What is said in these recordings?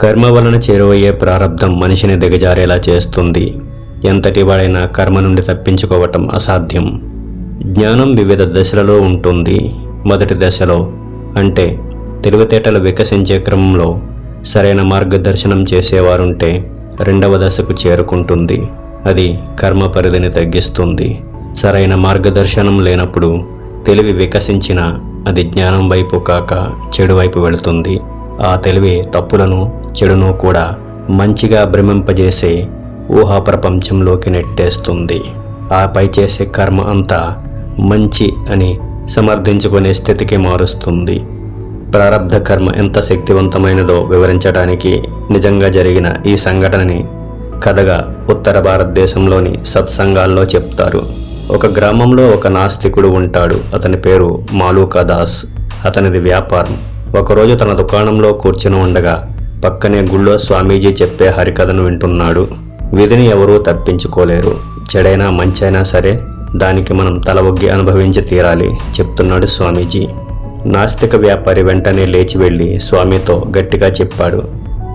కర్మ వలన చేరువయ్యే ప్రారంధం మనిషిని దిగజారేలా చేస్తుంది. ఎంతటి వాడైనా కర్మ నుండి తప్పించుకోవటం అసాధ్యం. జ్ఞానం వివిధ దశలలో ఉంటుంది. మొదటి దశలో అంటే తెలివితేటలు వికసించే క్రమంలో సరైన మార్గదర్శనం చేసేవారుంటే రెండవ దశకు చేరుకుంటుంది. అది కర్మ పరిధిని తగ్గిస్తుంది. సరైన మార్గదర్శనం లేనప్పుడు తెలివి వికసించిన అది జ్ఞానం వైపు కాక చెడు వైపు వెళుతుంది. ఆ తెలివి తప్పులను చెడును కూడా మంచిగా భ్రమింపజేసే ఊహా ప్రపంచంలోకి నెట్టేస్తుంది ఆపై చేసే కర్మ అంతా మంచి అని సమర్థించుకునే స్థితికి మారుస్తుంది. ప్రారబ్ధ కర్మ ఎంత శక్తివంతమైనదో వివరించడానికి నిజంగా జరిగిన ఈ సంఘటనని కథగా ఉత్తర భారతదేశంలోని సత్సంగాల్లో చెప్తారు. ఒక గ్రామంలో ఒక నాస్తికుడు ఉంటాడు. అతని పేరు మాలూకా దాస్. అతనిది వ్యాపారం. ఒకరోజు తన దుకాణంలో కూర్చుని ఉండగా పక్కనే గుళ్ళో స్వామీజీ చెప్పే హరికథను వింటున్నాడు. విధిని ఎవరూ తప్పించుకోలేరు. చెడైనా మంచైనా సరే దానికి మనం తల ఒగ్గి అనుభవించి తీరాలి చెప్తున్నాడు స్వామీజీ. నాస్తిక వ్యాపారి వెంటనే లేచి వెళ్ళి స్వామితో గట్టిగా చెప్పాడు.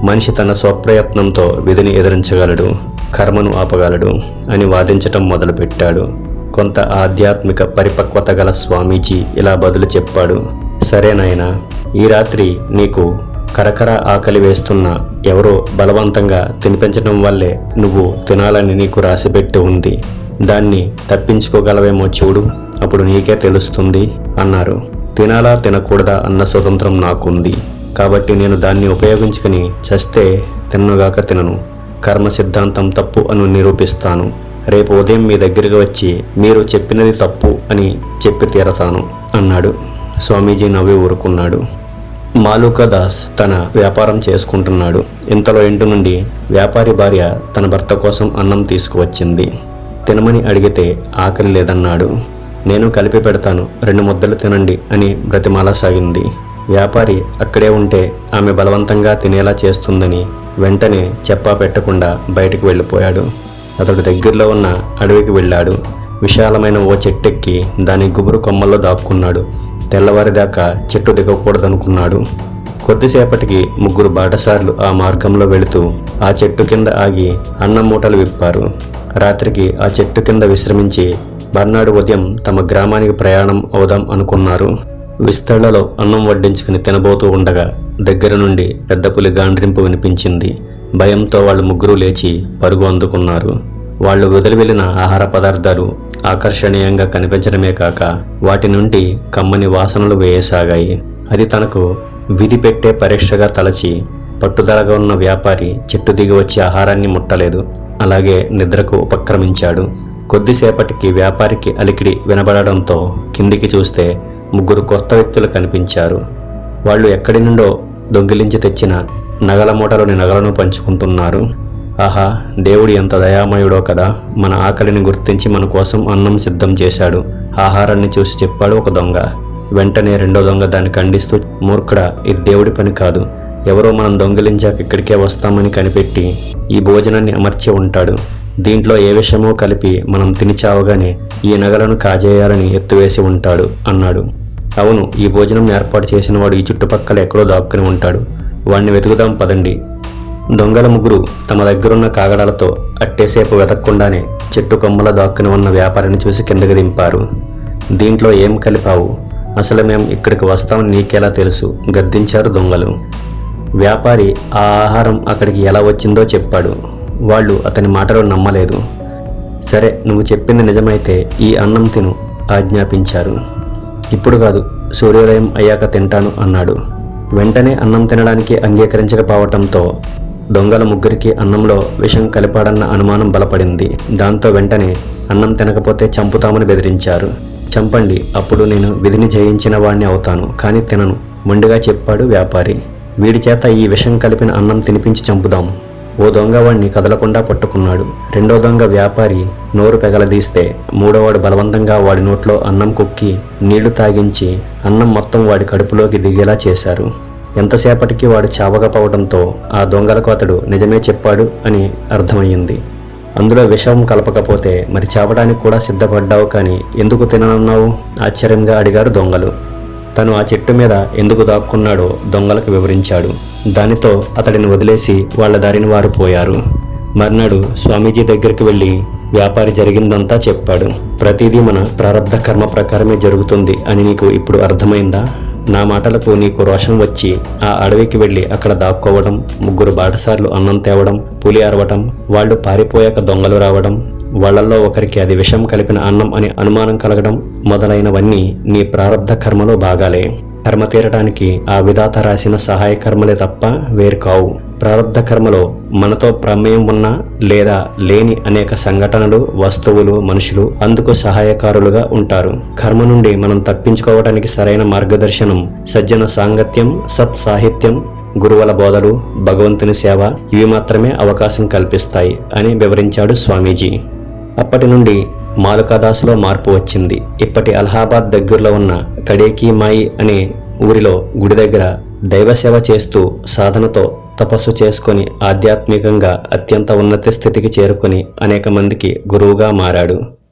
మనిషి తన స్వప్రయత్నంతో విధిని ఎదిరించగలడు కర్మను ఆపగలడు అని వాదించటం మొదలుపెట్టాడు. కొంత ఆధ్యాత్మిక పరిపక్వత గల స్వామీజీ ఇలా బదులు చెప్పాడు సరేనాయనా ఈ రాత్రి నీకు కరకర ఆకలి వేస్తున్న ఎవరో బలవంతంగా తినిపించడం వల్లే నువ్వు తినాలని నీకు రాసిపెట్టి ఉంది. దాన్ని తప్పించుకోగలవేమో చూడు అప్పుడు నీకే తెలుస్తుంది అన్నారు. తినాలా తినకూడదా అన్న స్వతంత్రం నాకుంది. కాబట్టి నేను దాన్ని ఉపయోగించుకుని చస్తే తిన్నగాక తినను. కర్మ సిద్ధాంతం తప్పు అని నిరూపిస్తాను. రేపు ఉదయం మీ దగ్గరికి వచ్చి మీరు చెప్పినది తప్పు అని చెప్పి తీరతాను అన్నాడు. స్వామీజీ నవ్వి ఊరుకున్నాడు. మాలూకా దాస్ తన వ్యాపారం చేసుకుంటున్నాడు. ఇంతలో ఇంటి నుండి వ్యాపారి భార్య తన భర్త కోసం అన్నం తీసుకువచ్చింది. తినమని అడిగితే ఆకలి లేదన్నాడు. నేను కలిపి పెడతాను రెండు ముద్దలు తినండి అని బ్రతిమాల సాగింది. వ్యాపారి అక్కడే ఉంటే ఆమె బలవంతంగా తినేలా చేస్తుందని వెంటనే చెప్పా పెట్టకుండా బయటకు వెళ్ళిపోయాడు. అతడు దగ్గరలో ఉన్న అడవికి వెళ్ళాడు. విశాలమైన ఓ చెట్టెక్కి దాని గుబురు కొమ్మల్లో దాక్కున్నాడు. తెల్లవారిదాకా చెట్టు దిగకూడదనుకున్నాడు. కొద్దిసేపటికి ముగ్గురు బాటసార్లు ఆ మార్గంలో వెళుతూ ఆ చెట్టు కింద ఆగి అన్నం మూటలు విప్పారు. రాత్రికి ఆ చెట్టు కింద విశ్రమించి మర్నాడు ఉదయం తమ గ్రామానికి ప్రయాణం అవుదాం అనుకున్నారు. విస్తళ్ళలో అన్నం వడ్డించుకుని తినబోతూ ఉండగా దగ్గర నుండి పెద్ద పులి గాండ్రింపు వినిపించింది. భయంతో వాళ్ళు ముగ్గురు లేచి పరుగు అందుకున్నారు. వాళ్ళు వదిలి వెళ్ళిన ఆహార పదార్థాలు ఆకర్షణీయంగా కనిపించడమే కాక వాటి నుండి కమ్మని వాసనలు వేయసాగాయి. అది తనకు విధి పెట్టే పరీక్షగా తలచి పట్టుదలగా ఉన్న వ్యాపారి చెట్టు దిగి వచ్చి ఆహారాన్ని ముట్టలేదు. అలాగే నిద్రకు ఉపక్రమించాడు. కొద్దిసేపటికి వ్యాపారికి అలికిడి వినబడడంతో కిందికి చూస్తే ముగ్గురు కొత్త వ్యక్తులు కనిపించారు. వాళ్ళు ఎక్కడి నుండో దొంగిలించి తెచ్చిన నగల మూటలోని నగలను పంచుకుంటున్నారు. ఆహా దేవుడు ఎంత దయామయుడో కదా. మన ఆకలిని గుర్తించి మన కోసం అన్నం సిద్ధం చేశాడు. ఆహారాన్ని చూసి చెప్పాడు ఒక దొంగ. వెంటనే రెండో దొంగ దాన్ని ఖండిస్తూ మూర్ఖడా ఇది దేవుడి పని కాదు. ఎవరో మనం దొంగిలించాక ఇక్కడికే వస్తామని కనిపెట్టి ఈ భోజనాన్ని అమర్చి ఉంటాడు. దీంట్లో ఏ విషయమో కలిపి మనం తిని చావగానే ఈ నగలను కాజేయాలని ఎత్తువేసి ఉంటాడు అన్నాడు. అవును ఈ భోజనం ఏర్పాటు చేసిన వాడు ఈ చుట్టుపక్కల ఎక్కడో దాక్కుని ఉంటాడు. వాడిని వెతుకుదాం పదండి. దొంగల ముగ్గురు తమ దగ్గరున్న కాగడాలతో అట్టేసేపు వెతక్కుండానే చెట్టు కొమ్మల దాక్కుని ఉన్న వ్యాపారిని చూసి కిందకి దింపారు. దీంట్లో ఏం కలిపావు? అసలు మేం ఇక్కడికి వస్తామని నీకెలా తెలుసు? గద్దించారు దొంగలు. వ్యాపారి ఆ ఆహారం అక్కడికి ఎలా వచ్చిందో చెప్పాడు. వాళ్ళు అతని మాటలు నమ్మలేదు. సరే నువ్వు చెప్పింది నిజమైతే ఈ అన్నం తిను ఆజ్ఞాపించారు. ఇప్పుడు కాదు సూర్యోదయం అయ్యాక తింటాను అన్నాడు. వెంటనే అన్నం తినడానికి అంగీకరించకపోవటంతో దొంగల ముగ్గురికి అన్నంలో విషం కలిపాడన్న అనుమానం బలపడింది. దాంతో వెంటనే అన్నం తినకపోతే చంపుతామని బెదిరించారు. చంపండి అప్పుడు నేను విధిని జయించిన వాణ్ణి అవుతాను కానీ తినను మొండిగా చెప్పాడు వ్యాపారి. వీడి చేత ఈ విషం కలిపిన అన్నం తినిపించి చంపుదాం. ఓ దొంగ వాడిని కదలకుండా పట్టుకున్నాడు. రెండో దొంగ వ్యాపారి నోరు పెగలదీస్తే మూడోవాడు బలవంతంగా వాడి నోట్లో అన్నం కుక్కి నీళ్ళు తాగించి అన్నం మొత్తం వాడి కడుపులోకి దిగేలా చేశారు. ఎంతసేపటికి వాడు చావకపోవడంతో ఆ దొంగలకు అతడు నిజమే చెప్పాడు అని అర్థమయ్యింది. అందులో విషం కలపకపోతే మరి చావడానికి కూడా సిద్ధపడ్డావు కానీ ఎందుకు తిననన్నావు? ఆశ్చర్యంగా అడిగారు దొంగలు. తను ఆ చెట్టు మీద ఎందుకు దాక్కున్నాడో దొంగలకు వివరించాడు. దానితో అతడిని వదిలేసి వాళ్ళ దారిని వారు పోయారు. మర్నాడు స్వామీజీ దగ్గరికి వెళ్ళి వ్యాపారి జరిగిందంతా చెప్పాడు. ప్రతిదీ మన ప్రారంభ కర్మ ప్రకారమే జరుగుతుంది అని నీకు ఇప్పుడు అర్థమైందా? నా మాటలకు నీకు రోషం వచ్చి ఆ అడవికి వెళ్ళి అక్కడ దాక్కోవడం ముగ్గురు బాటసార్లు అన్నం తేవడం పులి అరవటం వాళ్ళు పారిపోయాక దొంగలు రావడం వాళ్ళల్లో ఒకరికి అది విషం కలిపిన అన్నం అని అనుమానం కలగడం మొదలైనవన్నీ నీ ప్రారంధ కర్మలో భాగాలే. కర్మ తీరడానికి ఆ విధాత రాసిన సహాయ కర్మలే తప్ప వేరు కావు. ప్రారంధ కర్మలో మనతో ప్రమేయం ఉన్న లేదా లేని అనేక సంఘటనలు వస్తువులు మనుషులు అందుకు సహాయకారులుగా ఉంటారు. కర్మ నుండి మనం తప్పించుకోవటానికి సరైన మార్గదర్శనం సజ్జన సాంగత్యం సత్ సాహిత్యం గురువుల బోధలు భగవంతుని సేవ ఇవి మాత్రమే అవకాశం కల్పిస్తాయి అని వివరించాడు స్వామీజీ. అప్పటి నుండి మాలుకాదాసులో మార్పు వచ్చింది. ఇప్పటి అలహాబాద్ దగ్గరలో ఉన్న కడేకి మాయి అనే ఊరిలో గుడి దగ్గర దైవసేవ చేస్తూ సాధనతో తపస్సు చేసుకొని ఆధ్యాత్మికంగా అత్యంత ఉన్నత స్థితికి చేరుకొని అనేక మందికి గురువుగా మారాడు.